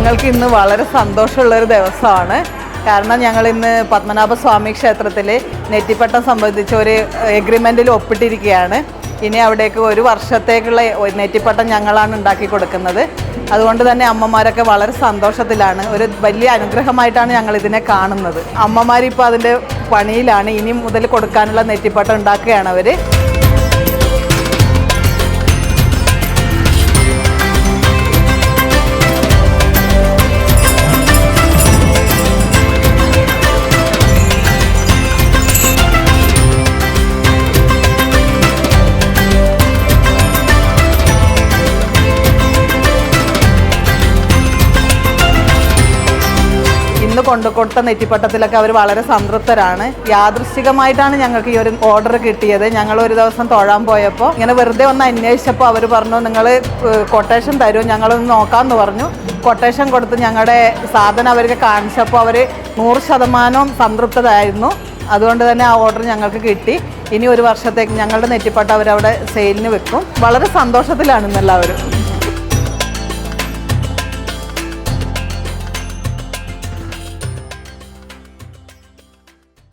ഞങ്ങൾക്ക് ഇന്ന് വളരെ സന്തോഷമുള്ളൊരു ദിവസമാണ്. കാരണം ഞങ്ങൾ ഇന്ന് പത്മനാഭ സ്വാമി ക്ഷേത്രത്തിൽ നെറ്റിപ്പട്ടം സംബന്ധിച്ച് ഒരു എഗ്രിമെന്റിൽ ഒപ്പിട്ടിരിക്കുകയാണ്. ഇനി അവിടേക്ക് ഒരു വർഷത്തേക്കുള്ള നെറ്റിപ്പട്ടം ഞങ്ങളാണ് ഉണ്ടാക്കി കൊടുക്കുന്നത്. അതുകൊണ്ട് തന്നെ അമ്മമാരൊക്കെ വളരെ സന്തോഷത്തിലാണ്. ഒരു വലിയ അനുഗ്രഹമായിട്ടാണ് ഞങ്ങൾ ഇതിനെ കാണുന്നത്. അമ്മമാരിപ്പോൾ അതിന്റെ പണിയിലാണ്. ഇനി മുതൽ കൊടുക്കാനുള്ള നെറ്റിപ്പട്ടം ഉണ്ടാക്കുകയാണ് അവർ കൊണ്ടു കൊടുത്ത നെറ്റിപ്പട്ടത്തിലൊക്കെ അവർ വളരെ സംതൃപ്തരാണ്. യാദൃശ്ചികമായിട്ടാണ് ഞങ്ങൾക്ക് ഈ ഒരു ഓർഡർ കിട്ടിയത്. ഞങ്ങൾ ഒരു ദിവസം തൊഴാൻ പോയപ്പോൾ ഇങ്ങനെ വെറുതെ ഒന്ന് അന്വേഷിച്ചപ്പോൾ അവർ പറഞ്ഞു നിങ്ങൾ കൊട്ടേഷൻ തരൂ ഞങ്ങളൊന്ന് നോക്കാമെന്ന് പറഞ്ഞു. കൊട്ടേഷൻ കൊടുത്ത് ഞങ്ങളുടെ സാധനം അവർക്ക് കാണിച്ചപ്പോൾ അവർ നൂറ് ശതമാനവും സംതൃപ്തരായിരുന്നു. അതുകൊണ്ട് തന്നെ ആ ഓർഡർ ഞങ്ങൾക്ക് കിട്ടി. ഇനി ഒരു വർഷത്തേക്ക് ഞങ്ങളുടെ നെറ്റിപ്പട്ട അവരവിടെ സെയിലിന് വെക്കും. വളരെ സന്തോഷത്തിലാണ് ഇന്ന് എല്ലാവരും.